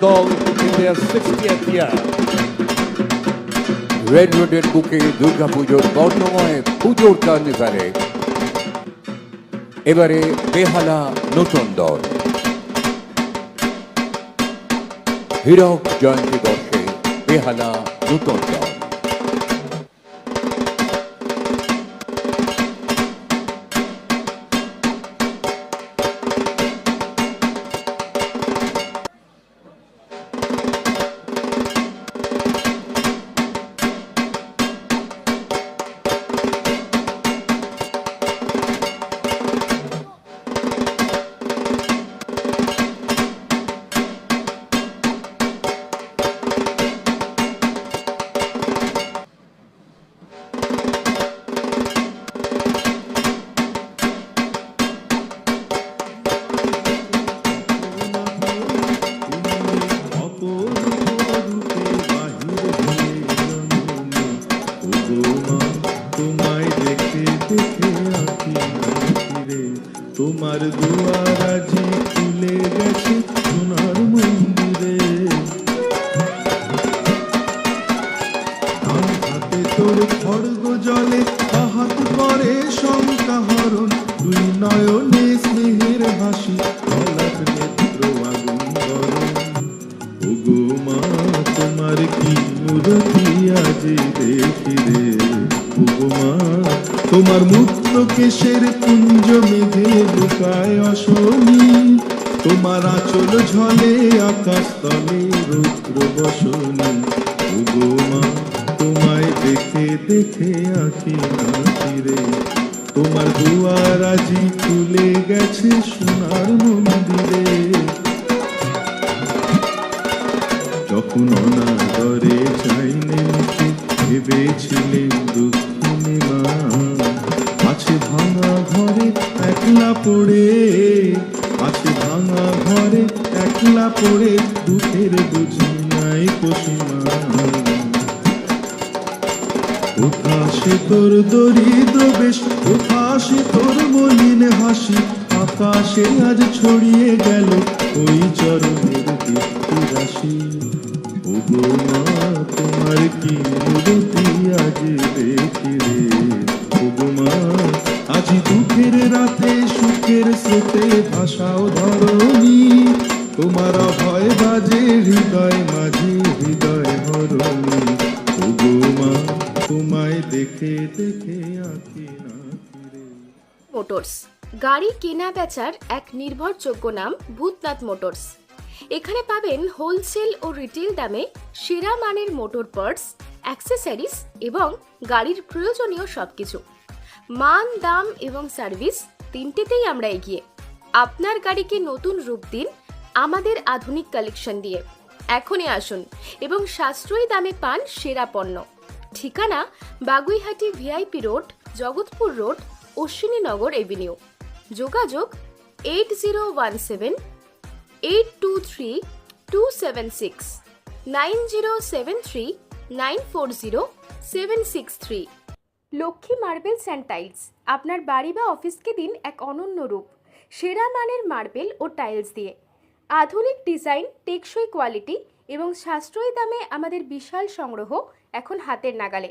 দল in their 60th year. Red রোডের বুকে দুর্গাপুজোর বর্ণময় পুজোর কার্নিভালে। এবারে বেহালা নতুন দল। হীরক জয়ন্তী বর্ষে বেহালা নতুন দল। তোর খড়গ জলে হাত করে শঙ্কা হরণ। দুই নয়নে স্নেহের হাসি গলার নেত্র আগুন গরম ওগো মা, তোমার কি মূর্তি আজ দেখি রে? ওগো মা, তোমার মুক্ত কেশের কুঞ্জ মেঘে লুকায় অশনি। তোমার আঁচল ঝলে আকাশ তলে রুদ্র বসনি। তোমায় দেখে দেখে আঁকি নাচি রে। তোমার দুয়ার আজি খুলে গেছে সোনার মন্দিরে। যখন অনাদরে চাইলে মুখে ভেবেছিলেন দুঃখিনী মা আছে ভাঙা ঘরে একলা পড়ে, আছে ভাঙা ঘরে একলা পড়ে কোথা সে তোর দরিদ্র বেশ কোথা সে তোর মলিন হাসি। আকাশে আজ ছড়িয়ে গেল ওই চরণের দীপ্তি রাশি। ওগো মা, তোমার কি মূর্তি আজ দেখি রে? ওগো মা, আজ দুঃখের রাতে সুখের স্রোতে ভাষাও ধরণী। তোমার ভয় বাজে হৃদয়, মাঝে হৃদয় হরণী ওগো মা তোমায় দেখে দেখে মোটরস, গাড়ি কেনা বেচার এক নির্ভরযোগ্য নাম ভূতনাথ মোটরস। এখানে পাবেন হোলসেল ও রিটেল দামে সেরা মানের মোটর পার্টস, অ্যাক্সেসরিজ এবং গাড়ির প্রয়োজনীয় সব কিছু মান, দাম এবং সার্ভিস তিনটেতেই আমরা এগিয়ে। আপনার গাড়িকে নতুন রূপ দিন আমাদের আধুনিক কালেকশন দিয়ে। এখনই আসুন এবং সাশ্রয়ী দামে পান সেরা পণ্য। ঠিকানা Baguiati VIP road, Jagatpur road Ashwininagar avenue. যোগাযোগ eight zero one seven eight two three two seven six nine zero seven three nine four zero seven six three. Lakshmi marbles and tiles, আপনার বাড়ি বা অফিসকে দিন এক অনন্য রূপ। সেরা মানের মার্বেল ও টাইলস দিয়ে। আধুনিক ডিজাইন, টেকসই কোয়ালিটি এবং সাশ্রয়ী দামে আমাদের বিশাল সংগ্রহ এখন হাতের নাগালে।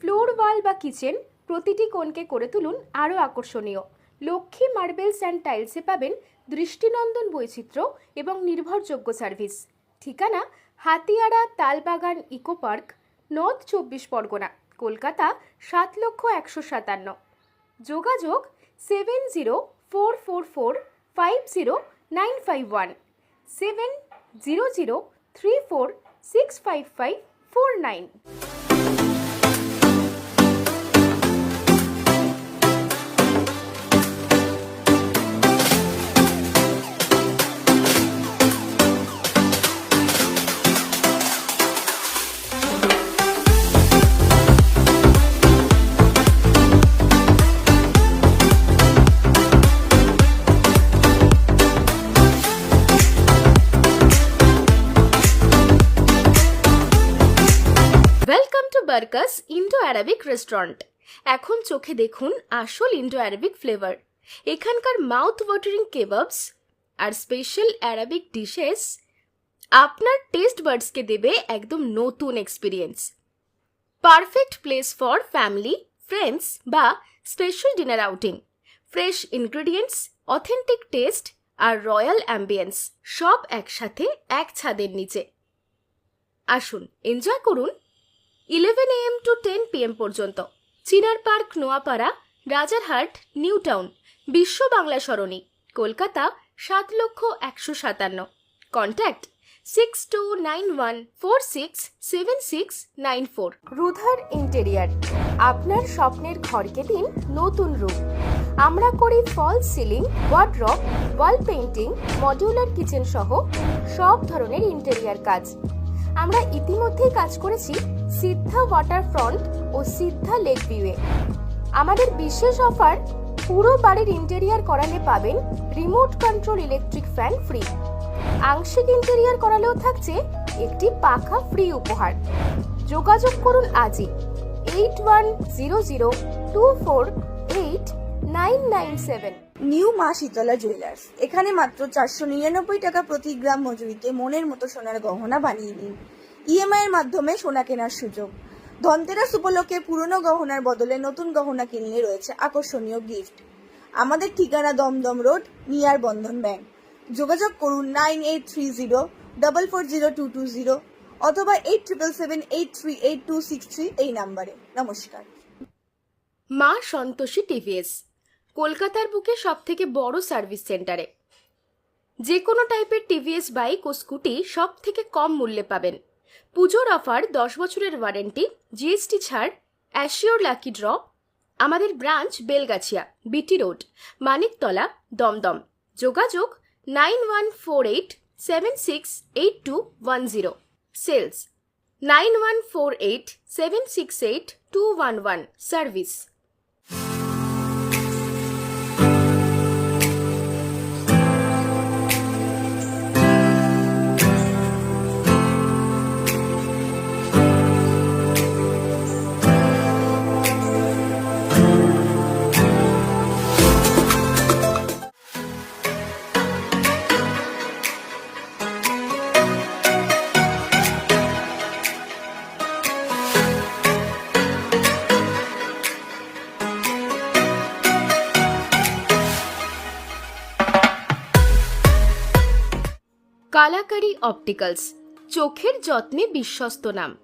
ফ্লোর ওয়াল বা কিচেন প্রতিটি কোণকে করে তুলুন আরও আকর্ষণীয়। লক্ষ্মী মার্বেলস অ্যান্ড টাইলসে পাবেন দৃষ্টিনন্দন বৈচিত্র্য এবং নির্ভরযোগ্য সার্ভিস। ঠিকানা Hatiara Talbagan eco park, north চব্বিশ পরগনা, কলকাতা সাত লক্ষ একশো সাতান্ন। যোগাযোগ seven zero four four four five zero nine five one, seven zero zero three four six five five four nine Barkaas Indo Arabic restaurant এখন চোখে দেখুন আসল ইন্ডো অ্যারাবিক ফ্লেভার এখানকার মাউথ ওয়াটারিং কেবাবস আর স্পেশাল অ্যারাবিক ডিশেস আপনার taste বার্ডসকে দেবে একদম নতুন experience perfect place for family friends বা special dinner outing fresh ingredients authentic taste আর রয়্যাল অ্যাম্বিয়েন্স সব একসাথে এক ছাদের নিচে। আসুন এনজয় করুন eleven AM to ten PM পর্যন্ত। Chinar park, Noapara, Rajarhat new town Biswa Bangla Sarani, Kolkata, সাত লক্ষ একশো সাতান্ন। Contact six two nine one four six seven six nine four Rudhar interior, আপনার স্বপ্নের ঘরকে দিন নতুন রূপ। আমরা করি fall ceiling, wardrobe, wall painting, modular kitchen সহ সব ধরনের ইন্টেরিয়ার কাজ। আমরা ইতিমধ্যেই কাজ করেছি সিদ্ধা ওয়াটার ফ্রন্ট ও সিদ্ধা লেক ভিউয়ে আমাদের বিশেষ অফার পুরো বাড়ির ইন্টেরিয়ার করালে পাবেন remote control electric fan free আংশিক ইন্টেরিয়ার করালেও থাকছে একটি পাখা ফ্রি উপহার। যোগাযোগ করুন আজই eight one zero zero two four eight nine nine seven new Maa Sheetala jewellers. এখানে মাত্র চারশো নিরানব্বই টাকা প্রতি গ্রাম মজুরিতে মনের মতো সোনার গহনা বানিয়ে নিন। ইএমআই এর মাধ্যমে সোনা কেনার সুযোগ। ধনতেরাস উপলক্ষে পুরনো গহনার বদলে নতুন গহনা কিনলে রয়েছে আকর্ষণীয় গিফট। আমাদের ঠিকানা Dumdum road, near Bandhan bank. যোগাযোগ করুন nine eight three zero double four zero two two zero অথবা eight triple seven eight three eight two six three এই নাম্বারে। নমস্কার। মা সন্তোষী টিভিএস। কলকাতার বুকে সব থেকে বড় সার্ভিস সেন্টারে। যে কোনো টাইপের টিভিএস, বাইক ও স্কুটি সব থেকে কম মূল্যে পাবেন। পুজোর অফার, দশ বছরের ওয়ারেন্টি, জিএসটি ছাড়, অ্যাশিওর লাকি ড্র, আমাদের branch Belgachia, BT road, Maniktala, Dumdum. যোগাযোগ nine one four eight seven six eight two one zero. Sales nine one four eight seven six eight two one one service. Kalakari opticals, চোখের যত্নে বিশ্বস্ত নাম।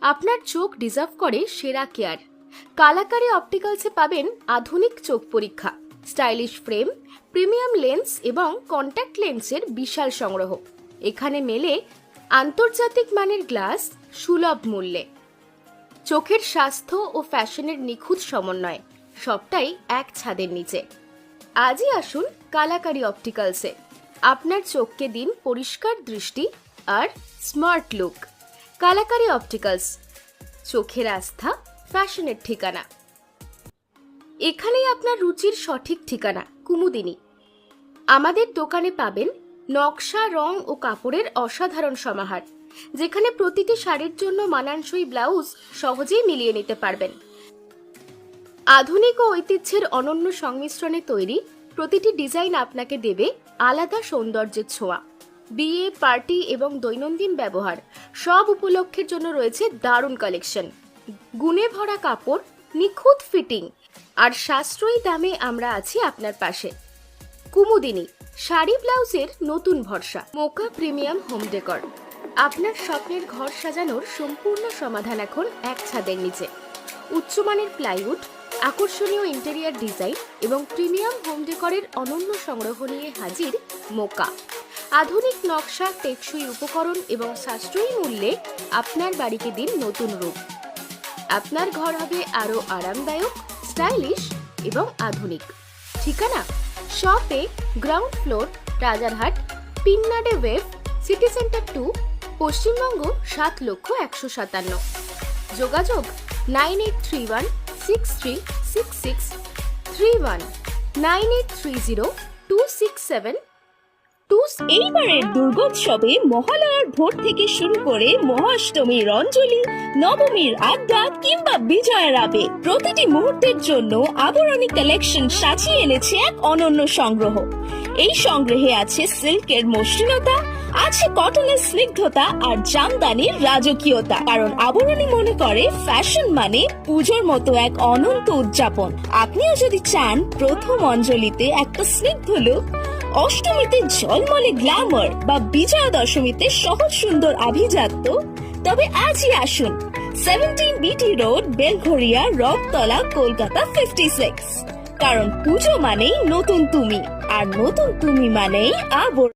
আপনার চোখ deserve করে সেরা care. কালাকারি অপটিক্যালসে পাবেন আধুনিক চোখ পরীক্ষা, স্টাইলিশ ফ্রেম, প্রিমিয়াম লেন্স এবং কন্ট্যাক্ট লেন্সের বিশাল সংগ্রহ। এখানে মেলে আন্তর্জাতিক মানের গ্লাস সুলভ মূল্যে। চোখের স্বাস্থ্য ও ফ্যাশনের নিখুঁত সমন্বয়, সবটাই এক ছাদের নিচে। আজই আসুন কালাকারি অপটিক্যালসে। আপনার চোখকে দিন পরিষ্কার দৃষ্টি আর স্মার্ট লুক। কালাকারি অপটিক্যালস, চোখের আস্থা, ফ্যাশনের ঠিকানা। এখানেই আপনার রুচির সঠিক ঠিকানা, কুমুদিনী। আমাদের দোকানে পাবেন নকশা, রং ও কাপড়ের অসাধারণ সমাহার, যেখানে প্রতিটি শাড়ির জন্য মানানসই ব্লাউজ সহজেই মিলিয়ে নিতে পারবেন। আধুনিক ও ঐতিহ্যের অনন্য সংমিশ্রণে তৈরি প্রতিটি ডিজাইন আপনাকে দেবে আলাদা সৌন্দর্যের ছোঁয়া। বিয়ে, পার্টি এবং দৈনন্দিন ব্যবহার সব উপলক্ষের জন্য রয়েছে দারুণ কালেকশন। গুণে ভরা কাপড়, নিখুঁত ফিটিং আর সাশ্রয়ী দামে আমরা আছি আপনার পাশে। কুমুদিনী, শাড়ি, ব্লাউজের নতুন ভরসা। মোকা প্রিমিয়াম হোম ডেকর। আপনার স্বপ্নের ঘর সাজানোর সম্পূর্ণ সমাধান এখন এক ছাদের নিচে। উচ্চমানের প্লাইউড আকর্ষণীয় ইন্টেরিয়ার ডিজাইন এবং প্রিমিয়াম হোম ডেকরের অনন্য সংগ্রহ নিয়ে হাজির মোকা। আধুনিক নকশা, টেকসই উপকরণ এবং সাশ্রয়ী মূল্যে আপনার বাড়িকে দিন নতুন রূপ। আপনার ঘর হবে আরও আরামদায়ক স্টাইলিশ এবং আধুনিক। ঠিকানা? শপে ground floor Rajarhat, পিন্নাডে web city centre two Paschimbanga সাত লক্ষ একশো সাতান্ন। যোগাযোগ nine eight three one six three six six three one nine eight three zero two six seven এইবারের দুর্গোৎসবে মহালয়ার ভোর থেকে শুরু করে মহাষ্টমীর অঞ্জলি নবমীর আড্ডা কিংবা বিজয়ের আবেগ, প্রতিটি মুহূর্তের জন্য আবরণী কালেকশন সাজিয়ে এনেছে এক অনন্য সংগ্রহ। এই সংগ্রহে আছে সিল্কের মসৃণতা, আছে কটনের স্নিগ্ধতা আর জামদানির রাজকীয়তা। কারণ আবরণী মনে করে ফ্যাশন মানে পুজোর মতো এক অনন্ত উদযাপন। আপনিও যদি চান প্রথম অঞ্জলিতে একটা স্নিগ্ধ লুক, অষ্টমীতে ঝলমলে গ্ল্যামার বা বিজয়া দশমীতে সহজ সুন্দর আভিজাত্য, তবে আজই আসুন। Seventeen BT road Belgharia Rathtala, Kolkata fifty six কারণ পুজো মানেই নতুন তুমি আর নতুন তুমি মানেই আবর